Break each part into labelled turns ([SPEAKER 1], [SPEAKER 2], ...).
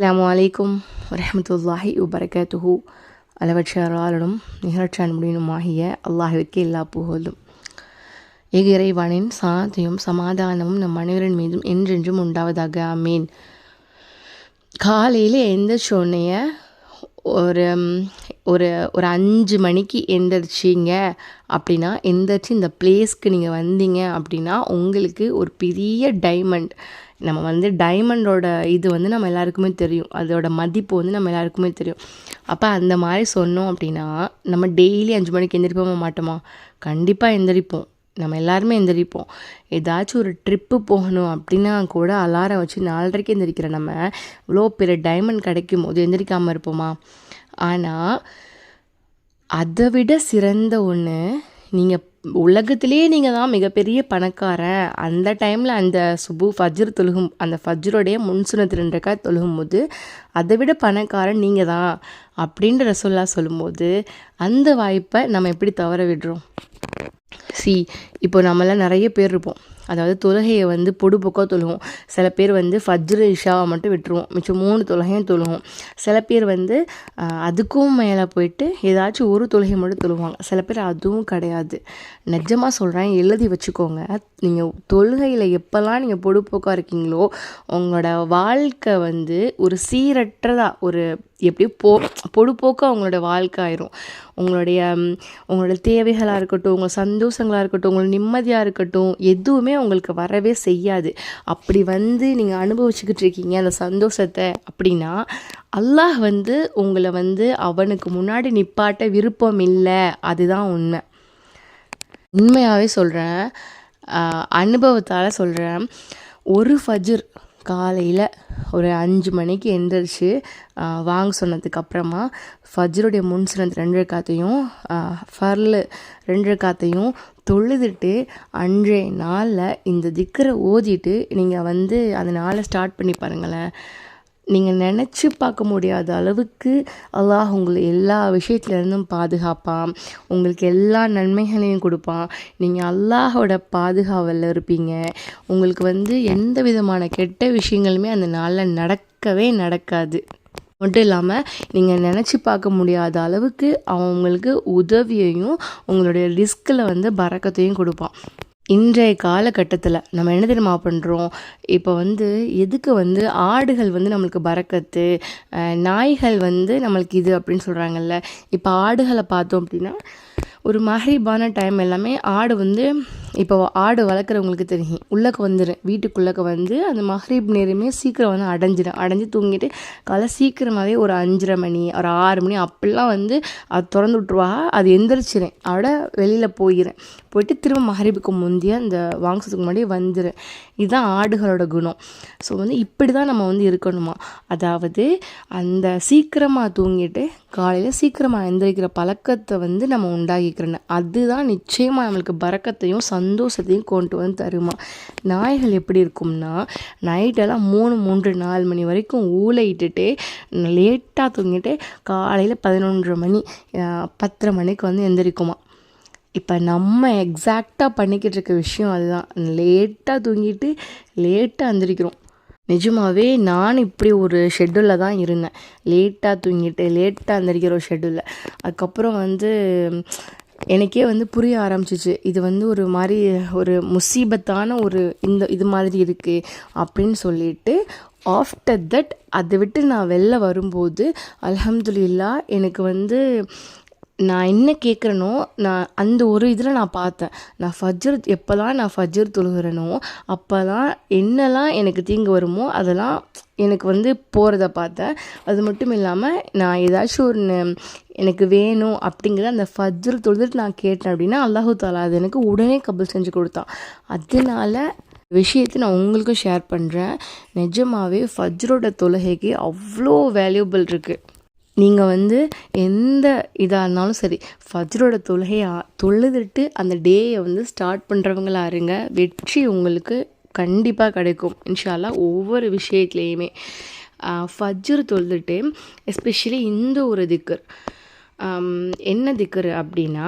[SPEAKER 1] அஸ்ஸலாமு அலைக்கும் வரமத்துல்லாஹி வபரகாத்துஹு. அளவற்ற அருளாளனும் நிகழ்ச்சி அன்புடனுமாகிய அல்லாஹிற்கு எல்லா புகழும். ஏக இறைவனின் சாந்தியும் சமாதானமும் நம் அனைவரின் மீதும் என்றென்றும் உண்டாவதாக. அமீன் காலையில் எந்திரிச்ச உடனேய ஒரு ஒரு ஒரு அஞ்சு மணிக்கு எந்திரிச்சிங்க அப்படின்னா எந்திரிச்சு இந்த பிளேஸ்க்கு நீங்கள் வந்தீங்க அப்படின்னா உங்களுக்கு ஒரு பெரிய டைமண்ட் நம்ம வந்து டைமண்டோட இது வந்து நம்ம எல்லாருக்குமே தெரியும். அதோட மதிப்பு வந்து நம்ம எல்லாருக்குமே தெரியும். அப்போ அந்த மாதிரி சொன்னோம் அப்படின்னா நம்ம டெய்லி அஞ்சு மணிக்கு எந்திரிப்போமா மாட்டோமா? கண்டிப்பாக எந்திரிப்போம். நம்ம எல்லாருமே எந்திரிப்போம். ஏதாச்சும் ஒரு ட்ரிப்பு போகணும் அப்படின்னா கூட அலாரம் வச்சு நாலரைக்கு எந்திரிக்கிற நம்ம இவ்வளோ பெரிய டைமண்ட் கிடைக்கும் போது எந்திரிக்காமல் இருப்போமா? ஆனால் அதை விட சிறந்த ஒன்று நீங்கள் உலகத்திலேயே நீங்கள் தான் மிகப்பெரிய பணக்காரன். அந்த டைமில் அந்த சுபு ஃபஜ்ர் தொழுகும் அந்த ஃபஜ்ரோடைய முன்சுனத்து ரெண்டு தொழுகும் போது அதை விட பணக்காரன் நீங்கள் தான் அப்படின்ற ரசோல்லா சொல்லும்போது அந்த வாய்ப்பை நம்ம எப்படி தவற விடுறோம்? சி இப்போ நம்மளாம் நிறைய பேர் இருப்போம். அதாவது தொழுகையை வந்து பொடுபோக்காக தொழுவோம். சில பேர் வந்து ஃபஜ்ரு இஷாவை மட்டும் விட்டுருவோம். மிச்சம் மூணு தொழுகையும் தொழுவோம். சில பேர் வந்து அதுக்கும் மேலே போயிட்டு ஏதாச்சும் ஒரு தொழுகை மட்டும் தொழுவாங்க. சில பேர் அதுவும் கிடையாது. நிஜமாக சொல்கிறேன் எழுதி வச்சுக்கோங்க. நீங்கள் தொழுகையில் எப்போல்லாம் நீங்கள் பொடுபோக்காக இருக்கீங்களோ உங்களோட வாழ்க்கை வந்து ஒரு சீரற்றதாக ஒரு எப்படி போ பொழுப்போக்கு அவங்களோட வாழ்க்கை ஆயிரும். உங்களுடைய உங்களோட தேவைகளாக இருக்கட்டும் உங்கள் சந்தோஷங்களாக இருக்கட்டும் உங்களோட நிம்மதியாக இருக்கட்டும் எதுவுமே உங்களுக்கு வரவே செய்யாது. அப்படி வந்து நீங்கள் அனுபவிச்சுக்கிட்டு இருக்கீங்க அந்த சந்தோஷத்தை அப்படின்னா அல்லாஹ் வந்து உங்களை வந்து அவனுக்கு முன்னாடி நிப்பாட்ட விருப்பம் இல்லை. அதுதான் உண்மை. உண்மையாகவே சொல்கிறேன் அனுபவத்தால் சொல்கிறேன் ஒரு ஃபஜ்ர் காலையில் ஒரு அஞ்சு மணிக்கு எந்திரிச்சு வாங்க சொன்னதுக்கப்புறமா ஃபஜ்ருடைய முன்சனத்து ரெண்டு காத்தையும் ஃபர்லு ரெண்டு காத்தையும் தொழுதுட்டு அன்றைய நாளில் இந்த திக்கரை ஓதிட்டு நீங்கள் வந்து அந்த நாளை ஸ்டார்ட் பண்ணி பாருங்களேன். நீங்கள் நினச்சி பார்க்க முடியாத அளவுக்கு அல்லாஹ் உங்களை எல்லா விஷயத்துலேருந்தும் பாதுகாப்பான். உங்களுக்கு எல்லா நன்மைகளையும் கொடுப்பான். நீங்கள் அல்லாஹோட பாதுகாவலில் இருப்பீங்க. உங்களுக்கு வந்து எந்த விதமான கெட்ட விஷயங்களுமே அந்த நாளில் நடக்கவே நடக்காது. மட்டும் இல்லாமல் நீங்கள் நினச்சி பார்க்க முடியாத அளவுக்கு அவங்களுக்கு உதவியையும் உங்களுடைய ரிஸ்கில் வந்து பறக்கத்தையும் கொடுப்பான். இன்றைய காலகட்டத்தில் நம்ம என்ன தெரியுமா பண்ணுறோம் இப்போ வந்து எதுக்கு வந்து ஆடுகள் வந்து நம்மளுக்கு பறக்கத்து நாய்கள் வந்து நம்மளுக்கு இது அப்படின்னு சொல்கிறாங்கல்ல இப்போ ஆடுகளை பார்த்தோம் அப்படின்னா ஒரு மஹரிபான டைம் எல்லாமே ஆடு வந்து இப்போ ஆடு வளர்க்குறவங்களுக்கு தெரியும். உள்ளக்க வந்துடும் வீட்டுக்குள்ளக்க வந்து அந்த மஹரீப் நேரமே சீக்கிரம் வந்து அடைஞ்சிடும். அடைஞ்சு தூங்கிட்டு காலை சீக்கிரமாகவே ஒரு அஞ்சரை மணி ஒரு ஆறு மணி அப்படிலாம் வந்து அது திறந்து விட்ருவா அது எந்திரிச்சிடும் அதோட வெளியில் போயிடுறேன் போயிட்டு திரும்ப மஹரிபுக்கு முந்தைய அந்த வாங்கறதுக்கு முன்னாடி வந்துடும் இதுதான் ஆடுகளோட குணம். ஸோ வந்து இப்படி தான் நம்ம வந்து இருக்கணுமா? அதாவது அந்த சீக்கிரமாக தூங்கிட்டு காலையில் சீக்கிரமாக எந்திரிக்கிற பழக்கத்தை வந்து நம்ம உண்டாக்கிக்கிறோன்னு. அதுதான் நிச்சயமாக நம்மளுக்கு பறக்கத்தையும் சந்தோஷத்தையும் கொண்டு வந்து தருமா? நாய்கள் எப்படி இருக்கும்னா நைட்டெல்லாம் மூணு மூன்று நாலு மணி வரைக்கும் ஊழையிட்டுட்டு லேட்டாக தூங்கிட்டு காலையில் பதினொன்றரை மணி பத்தரை மணிக்கு வந்து எந்திரிக்குமா? இப்போ நம்ம எக்ஸாக்டாக பண்ணிக்கிட்டு இருக்க விஷயம் அதுதான். லேட்டாக தூங்கிட்டு லேட்டாக அந்திரிக்கிறோம் நிஜமாவே நான் இப்படி ஒரு ஷெட்யூலில் தான் இருந்தேன். லேட்டாக தூங்கிட்டு லேட்டாக அந்திரிக்கிற ஒரு ஷெட்யூலில் அதுக்கப்புறம் வந்து எனக்கே வந்து புரிய ஆரம்பிச்சிச்சு. இது வந்து ஒரு மாதிரி ஒரு முசீபத்தான ஒரு இந்த இது மாதிரி இருக்குது அப்படின்னு சொல்லிட்டு ஆஃப்டர் தட் அதை விட்டு நான் வெளில வரும்போது அல்ஹம்துலில்லா எனக்கு வந்து நான் என்ன கேட்குறேனோ நான் அந்த ஒரு இதில் நான் பார்த்தேன். நான் ஃபஜ்ர் எப்போல்லாம் நான் ஃபஜ்ர் தொழுகிறேனோ அப்போல்லாம் என்னெல்லாம் எனக்கு தீங்கு வருமோ அதெல்லாம் எனக்கு வந்து போகிறத பார்த்தேன். அது மட்டும் இல்லாமல் நான் ஏதாச்சும் ஒரு எனக்கு வேணும் அப்படிங்கிற அந்த ஃபஜ்ர் தொழுதுட்டு நான் கேட்டேன் அப்படின்னா அல்லாஹு தாலா அது எனக்கு உடனே கபல் செஞ்சு கொடுத்தான். அதனால் விஷயத்தை நான் உங்களுக்கும் ஷேர் பண்ணுறேன் நிஜமாவே ஃபஜ்ரோட தொழுகைக்கு அவ்வளோ வேல்யூபிள் இருக்குது நீங்கள் வந்து எந்த இதாக இருந்தாலும் சரி ஃபஜ்ரோட தொழுகையை தொழுதுட்டு அந்த டேயை வந்து ஸ்டார்ட் பண்ணுறவங்களா இருங்க. வெற்றி உங்களுக்கு கண்டிப்பாக கிடைக்கும். இன்ஷால்லா ஒவ்வொரு விஷயத்துலேயுமே. ஃபஜ்ரு தொழுதுட்டு எஸ்பெஷலி இந்த ஒரு திக்கர் என்ன திக்கர் அப்படின்னா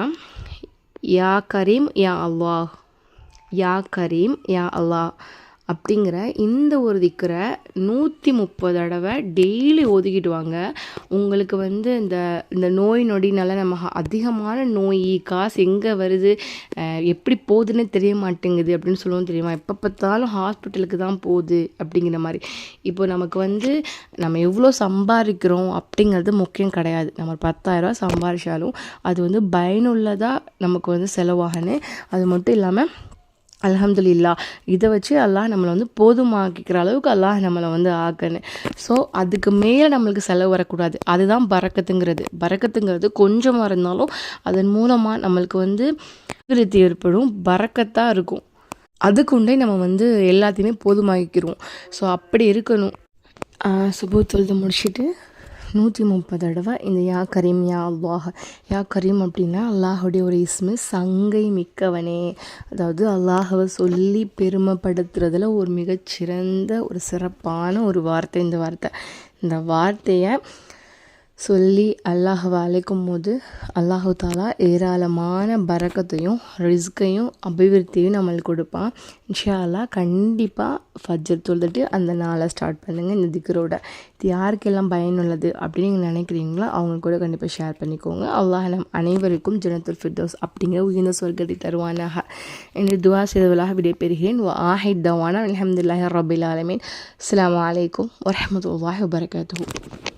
[SPEAKER 1] யா கரீம் யா அல்லாஹ். யா கரீம் யா அல்லாஹ். அப்படிங்கிற இந்த ஒரு திக்கரை நூற்றி முப்பது தடவை டெய்லி ஒதுக்கிட்டு வாங்க. உங்களுக்கு வந்து இந்த இந்த நோய் நொடினால நம்ம அதிகமான நோய் காசு எங்கே வருது எப்படி போகுதுன்னு தெரிய மாட்டேங்குது அப்படின்னு சொல்லுவோம் தெரியுமா? எப்போ பார்த்தாலும் ஹாஸ்பிட்டலுக்கு தான் போகுது அப்படிங்கிற மாதிரி. இப்போ நமக்கு வந்து நம்ம எவ்வளோ சம்பாதிக்கிறோம் அப்படிங்கிறது முக்கியம் கிடையாது. நம்ம பத்தாயிரரூவா சம்பாதிச்சாலும் அது வந்து பயனுள்ளதாக நமக்கு வந்து செலவாகணும் அது மட்டும் இல்லாமல் அலமதுல்லா இதை வச்சு அல்லாஹ் நம்மளை வந்து போதுமாக்கிக்கிற அளவுக்கு அல்லாஹ் நம்மளை வந்து ஆக்கணும் ஸோ அதுக்கு மேலே நம்மளுக்கு செலவு வரக்கூடாது. அதுதான் பறக்கத்துங்கிறது. பறக்கத்துங்கிறது கொஞ்சமாக இருந்தாலும் அதன் மூலமாக நம்மளுக்கு வந்து அபிவிருத்தி ஏற்படும். பறக்கத்தாக இருக்கும். அதுக்குண்டே நம்ம வந்து எல்லாத்தையுமே போதுமாக்கிக்கிறோம். ஸோ அப்படி இருக்கணும். சுபு தொழுது முடிச்சுட்டு நூற்றி முப்பது தடவை இந்த யா கரீம் யா அல்லாஹ். யா கரீம் அப்படின்னா அல்லாஹுடைய ஒரு இஸ்மு சங்கை மிக்கவனே. அதாவது அல்லாஹவை சொல்லி பெருமைப்படுத்துறதுல ஒரு மிகச்சிறந்த ஒரு சிறப்பான ஒரு வார்த்தை இந்த வார்த்தை. இந்த வார்த்தையை சொல்லி அல்லாஹவை அழைக்கும் போது அல்லாஹு தாலா ஏராளமான பரக்கத்தையும் ரிஸ்கையும் அபிவிருத்தியும் நம்மளுக்கு கொடுப்பான். இன்ஷா அல்லா கண்டிப்பாக ஃபஜ்ஜர் தொழுதுட்டு அந்த நாளை ஸ்டார்ட் பண்ணுங்கள் இந்த திக்கரோட இது யாருக்கெல்லாம் பயனுள்ளது அப்படின்னு நீங்கள் நினைக்கிறீங்களோ அவங்க கூட கண்டிப்பாக ஷேர் பண்ணிக்கோங்க. அல்லாஹ் நம் அனைவருக்கும் ஜனத்துல் ஃபிர்தோஸ் அப்படிங்கிற உயர்ந்த சொர்க்கத்தை தருவானாக. என்று துவா செய்தவளாக விடைபெறுகிறேன். ஆஹித் தவானா அலமதுல்லாஹ் ரபில் ஆலமீன். அஸ்ஸலாமு அலைக்கும் வரஹ்மத்துல்லாஹி வரகாத்து